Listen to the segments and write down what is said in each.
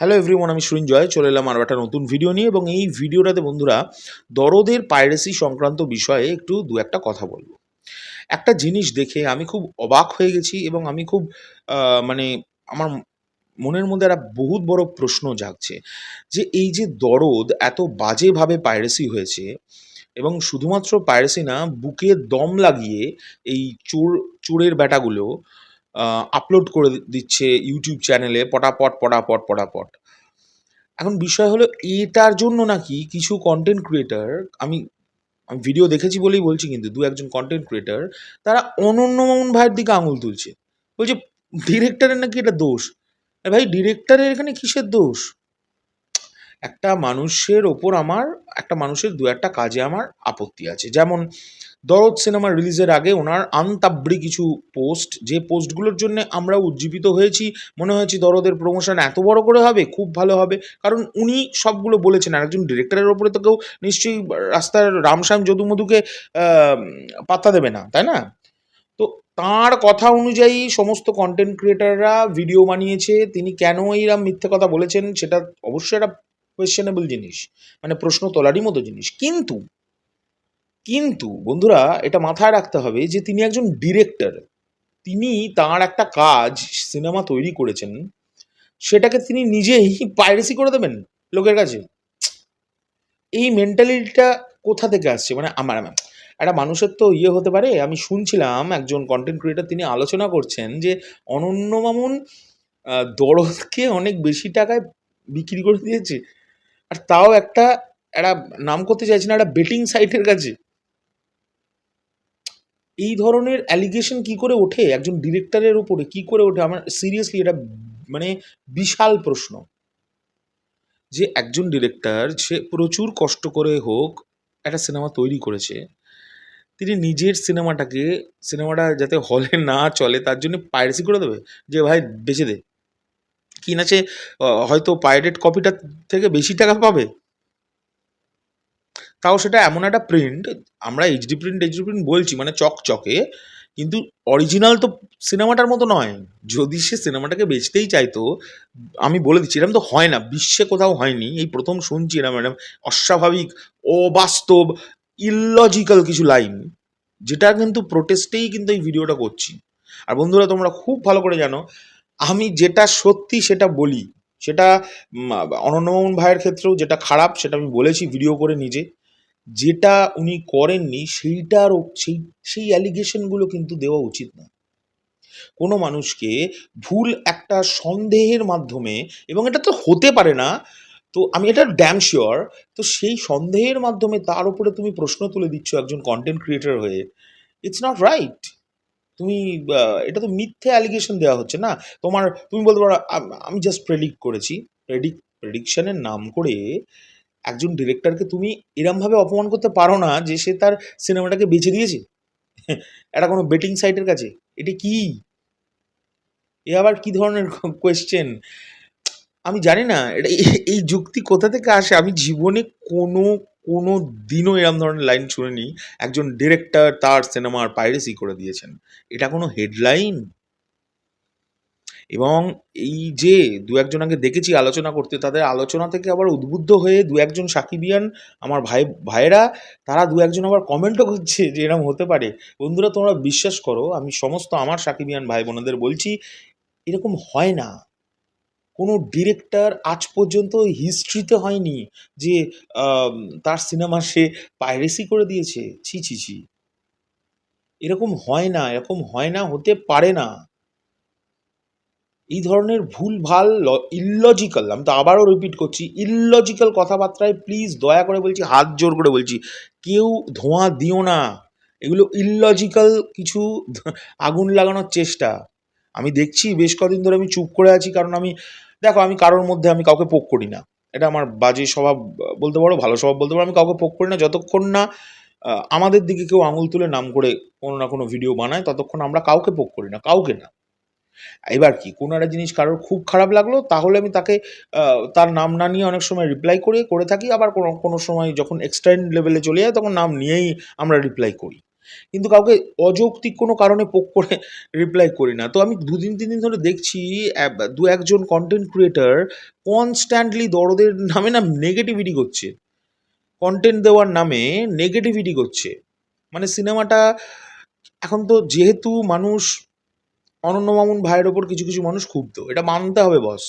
Hello everyone আমি সুরিঞ্জয় চলে এলাম আরও একটা নতুন ভিডিও নিয়ে এবং এই ভিডিওটাতে বন্ধুরা দরদের পাইরেসি সংক্রান্ত বিষয়ে একটু দু একটা কথা বলব। একটা জিনিস দেখে আমি খুব অবাক হয়ে গেছি এবং আমি খুব মানে আমার মনের মধ্যে একটা বহুত বড় প্রশ্ন জাগছে যে এই যে দরদ এত বাজেভাবে পাইরেসি হয়েছে এবং শুধুমাত্র পাইরেসি না, বুকে দম লাগিয়ে এই চোর, চোরের ব্যাটাগুলো আপলোড করে দিচ্ছে ইউটিউব চ্যানেলে পটাপট পটাপট পটাপট। এখন বিষয় হলো, এটার জন্য নাকি কিছু কন্টেন্ট ক্রিয়েটার আমি আমি ভিডিও দেখেছি বলেই বলছি কিন্তু, দু একজন কন্টেন্ট ক্রিয়েটার তারা অনন্য মামুন ভাইয়ের দিকে আঙুল তুলছে। বলছে ডিরেক্টরের নাকি এটা দোষ? ভাই ডিরেক্টরের এখানে কিসের দোষ? একটা মানুষের ওপর আমার, একটা মানুষের দু একটা কাজে আমার আপত্তি আছে। যেমন দরদ সিনেমা রিলিজের আগে ওনার আনতাবড়ি কিছু পোস্ট, যে পোস্টগুলোর জন্য আমরা উজ্জীবিত হয়েছি, মনে হয়েছে দরদের প্রমোশন এত বড় করে হবে, খুব ভালো হবে। কারণ উনি সবগুলো বলেছেন, আর একজন ডিরেক্টরের ওপরে তো কেউ নিশ্চয়ই রাস্তার রামশ্যাম যদুমধুকে পাত্তা দেবে না, তাই না? তো তার কথা অনুযায়ী সমস্ত কন্টেন্ট ক্রিয়েটাররা ভিডিও বানিয়েছে, তিনি কেন এইরকম মিথ্যে কথা বলেছেন, সেটা অবশ্যই একটা কোয়েশ্চেনেবল জিনিস মানে প্রশ্ন তোলারই মতো জিনিস। কিন্তু কিন্তু বন্ধুরা, এটা মাথায় রাখতে হবে যে তিনি একজন ডিরেক্টর তিনি তার একটা কাজ সিনেমা তৈরি করেছেন, সেটাকে তিনি নিজেই পাইরেসি করে দেবেন লোকের কাছে। এই মেন্টালিটিটা কোথা থেকে আসছে? মানে আমার একটা মানুষের তো ইয়ে হতে পারে। আমি শুনছিলাম একজন কন্টেন্ট ক্রিয়েটার তিনি আলোচনা করছেন যে অনন্য মামুন দরদকে অনেক বেশি টাকায় বিক্রি করে দিয়েছে। আর তাও একটা একটা নাম করতে চাইছি না, একটা বেটিং সাইটের কাছে। এই ধরনের অ্যালিগেশন কি করে ওঠে? একজন ডিরেক্টরের উপরে কি করে ওঠে? আমার সিরিয়াসলি এটা মানে বিশাল প্রশ্ন। যে একজন ডিরেক্টর সে প্রচুর কষ্ট করে হোক, একটা সিনেমা তৈরি করেছে। তিনি নিজের সিনেমাটাকে সিনেমাটা যাতে হলে না চলে, তার জন্য পাইরেসি করে দেবে? যে ভাই, বেচে দে। কি না হয়তো পাইরেট কপিটা থেকে বেশি টাকা পাবে? তাও সেটা এমন একটা প্রিন্ট আমরা এইচডি প্রিন্ট এইচডি প্রিন্ট বলছি মানে চকচকে, কিন্তু অরিজিনাল তো সিনেমাটার মতো নয়। যদি সে সিনেমাটাকে বেচতেই চাইতো, আমি বলে দিচ্ছি এরকম তো হয় না, বিশ্বে কোথাও হয়নি। এই প্রথম শুনছি এরকম ম্যাডাম অস্বাভাবিক, অবাস্তব ইললজিক্যাল কিছু লাইন যেটা কিন্তু প্রোটেস্টেই কিন্তু এই ভিডিওটা করছি। আর বন্ধুরা, তোমরা খুব ভালো করে জানো আমি যেটা সত্যি সেটা বলি সেটা উম, অনন্যমোহন ভাইয়ের ক্ষেত্রেও যেটা খারাপ সেটা আমি বলেছি ভিডিও করে নিজে। যেটা উনি করেননি সেইটার সেই সেই অ্যালিগেশনগুলো কিন্তু দেওয়া উচিত না কোনো মানুষকে ভুল একটা সন্দেহের মাধ্যমে এবং এটা তো হতে পারে না তো আমি এটা ড্যাম শিওর তো সেই সন্দেহের মাধ্যমে তার উপরে তুমি প্রশ্ন তুলে দিচ্ছ একজন কন্টেন্ট ক্রিয়েটার হয়ে ইটস নট রাইট তুমি এটা তো মিথ্যে অ্যালিগেশন দেওয়া হচ্ছে না। তোমার, তুমি বলতে পারো, আমি জাস্ট প্রেডিক্ট করেছি। প্রেডিক প্রেডিকশনের নাম করে একজন ডিরেক্টরকে তুমি এরমভাবে অপমান করতে পারো না যে সে তার সিনেমাটাকে বেছে দিয়েছে? এটা কোনো বেটিং সাইটের কাছে? এটা কি? এ আবার কি ধরনের কোয়েশ্চেন আমি জানি না, এটা এই- এই যুক্তি কোথা থেকে আসে? আমি জীবনে কোনো কোনো দিনও এরম ধরনের লাইন শুনিনি। একজন ডিরেক্টর তার সিনেমার পাইরেসি করে দিয়েছেন। এটা কোনো হেডলাইন এবং এই যে দু একজন আগে দেখেছি, আলোচনা করতে, তাদের আলোচনা থেকে আবার উদ্বুদ্ধ হয়ে দু একজন সাকিবিয়ান আমার ভাই, ভাইয়েরা, তারা দু একজন আবার কমেন্টও করছে যে এরকম হতে পারে। বন্ধুরা, তোমরা বিশ্বাস করো, আমি সমস্ত আমার সাকিবিয়ান ভাই বোনেদের বলছি, এরকম হয় না। কোনো ডিরেক্টর আজ পর্যন্ত হিস্ট্রিতে হয়নি যে তার সিনেমা সে পাইরেসি করে দিয়েছে। ছি ছি ছি। এরকম হয় না, এরকম হয় না, হতে পারে না। এই ধরনের ভুল ভালো ইললজিক্যাল আমি তো আবারও রিপিট করছি ইললজিক্যাল কথাবার্তায় প্লিজ দয়া করে বলছি, হাত জোর করে বলছি, কেউ ধোঁয়া দিও না। এগুলো ইললজিক্যাল কিছু আগুন লাগানোর চেষ্টা। আমি দেখছি, বেশ কদিন ধরে আমি চুপ করে আছি, কারণ আমি দেখো, আমি কারোর মধ্যে আমি কাউকে পোক করি না। এটা আমার বাজে স্বভাব বলতে পারো, ভালো স্বভাব বলতে পারো, আমি কাউকে পোক করি না। যতক্ষণ না আমাদের দিকে কেউ আঙুল তুলে নাম করে কোনো না কোনো ভিডিও বানায়, ততক্ষণ আমরা কাউকে পোক করি না, কাউকে না। এবার কি, কোনো একটা জিনিস কারোর খুব খারাপ লাগল, তাহলে আমি তাকে তার নাম না নিয়ে অনেক সময় রিপ্লাই করে করে থাকি। আবার কোনো কোনো সময় যখন এক্সটেন্ড লেভেলে চলে যায়, তখন নাম নিয়েই আমরা রিপ্লাই করি। কিন্তু কাউকে অযৌক্তিক কোনো কারণে পোক করে রিপ্লাই করি না। তো আমি দুদিন, তিন দিন ধরে দেখছি দু একজন কন্টেন্ট ক্রিয়েটার কনস্ট্যান্টলি দরদের নামে না নেগেটিভিটি করছে। কন্টেন্ট দেওয়ার নামে নেগেটিভিটি করছে। মানে সিনেমাটা এখন তো যেহেতু মানুষ অনন্য মামুন ভাইয়ের ওপর কিছু কিছু মানুষ ক্ষুব্ধ, এটা মানতে হবে বস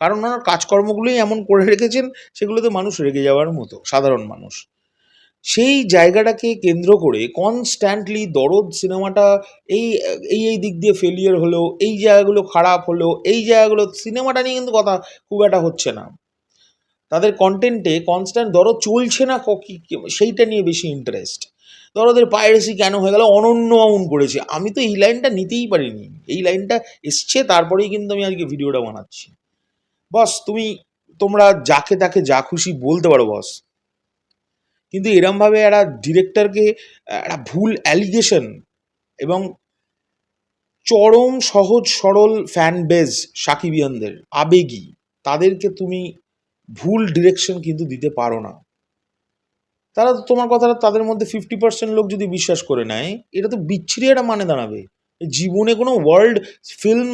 কারণ ওনার কাজকর্মগুলোই এমন করে রেখেছেন, সেগুলোতে মানুষ রেগে যাওয়ার মতো, সাধারণ মানুষ। সেই জায়গাটাকে কেন্দ্র করে কনস্ট্যান্টলি দরদ সিনেমাটা এই এই এই দিক দিয়ে ফেলিয়ার হলো, এই জায়গাগুলো খারাপ হলো, এই জায়গাগুলো, সিনেমাটা নিয়ে কিন্তু কথা খুব একটা হচ্ছে না। তাদের কন্টেন্টে কনস্ট্যান্ট দরদ চলছে না সেইটা নিয়ে বেশি ইন্টারেস্ট দরদের পাইরেসি কেন হয়ে গেল? অনন্য মামুন করেছে। আমি তো এই লাইনটা নিতেই পারিনি। এই লাইনটা এসছে, তারপরেই কিন্তু আমি আজকে ভিডিওটা বানাচ্ছি। বস, তুমি, তোমরা যাকে তাকে যা খুশি বলতে পারো, বস। কিন্তু এরমভাবে একটা ডিরেক্টরকে একটা ভুল অ্যালিগেশন এবং চরম, সহজ, সরল ফ্যান বেজ সাকিবিয়ানদের আবেগী, তাদেরকে তুমি ভুল ডিরেকশন কিন্তু দিতে পারো না। তারা তোমার কথাটা তাদের মধ্যে ফিফটি পার্সেন্ট লোক যদি বিশ্বাস করে নেয়, এটা তো বিচ্ছিরি একটা মানে দাঁড়াবে। জীবনে কোনো ওয়ার্ল্ড ফিল্ম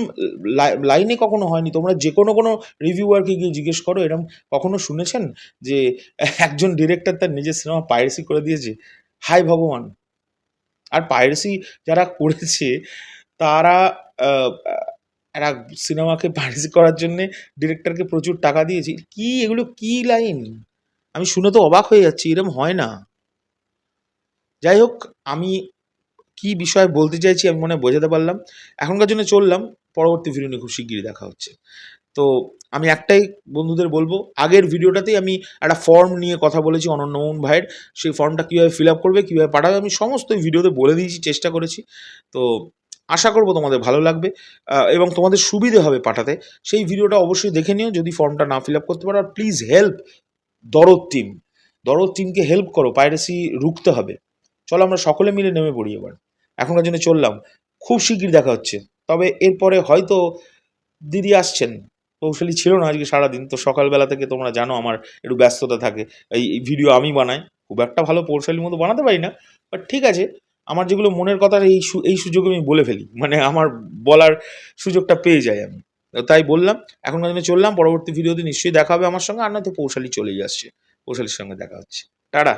লাইনে কখনো হয়নি। তোমরা যে কোনো কোনো রিভিউয়ারকে গিয়ে জিজ্ঞেস করো এরকম কখনো শুনেছেন যে একজন ডিরেক্টর তার নিজের সিনেমা পাইরেসি করে দিয়েছে? হাই ভগবান। আর পাইরেসি যারা করেছে, তারা একটা সিনেমাকে পাইরেসি করার জন্যে ডিরেক্টরকে প্রচুর টাকা দিয়েছে। কি, এগুলো কি লাইন আমি শুনে তো অবাক হয়ে যাচ্ছি এরকম হয় না। যাই হোক, আমি কি বিষয় বলতে চাইছি আমি মনে বোঝাতে পারলাম। এখনকার জন্য চললাম, পরবর্তী ভিডিও নিয়ে খুব শিগগিরই দেখা হচ্ছে। তো আমি একটাই বন্ধুদের বলব, আগের ভিডিওটাতেই আমি একটা ফর্ম নিয়ে কথা বলেছি অনন্যমোহন ভাইয়ের। সেই ফর্মটা কীভাবে ফিল আপ করবে, কীভাবে পাঠাবে, আমি সমস্ত ভিডিওতে বলে দিয়েছি, চেষ্টা করেছি। তো আশা করব তোমাদের ভালো লাগবে এবং তোমাদের সুবিধে হবে পাঠাতে। সেই ভিডিওটা অবশ্যই দেখে নিও, যদি ফর্মটা না ফিল আপ করতে পারো, আর please help Dorod team Dorod টিমকে হেল্প করো পাইরেসি রুখতে হবে। চলো আমরা সকলে মিলে নেমে পড়ি এবার। এখনকার জন্য চললাম। খুব শিগগির দেখা হচ্ছে। তবে এরপরে হয়তো দিদি আসছেন। কৌশলী ছিল না আজকে সারাদিন। তো সকালবেলা থেকে তোমরা জানো আমার একটু ব্যস্ততা থাকে। এই ভিডিও আমি বানাই। খুব একটা ভালো পৌশালীর মতো বানাতে পারি না। বাট ঠিক আছে। আমার যেগুলো মনের কথা এই এই সুযোগে আমি বলে ফেলি। মানে আমার বলার সুযোগটা পেয়ে যাই আমি। তাই বললাম, এখনকার জন্য চললাম। পরবর্তী ভিডিওতে নিশ্চয়ই দেখা হবে আমার সঙ্গে। আর নয়তো পৌশালী চলেই আসছে। পৌশালীর সঙ্গে দেখা হচ্ছে। টাটা।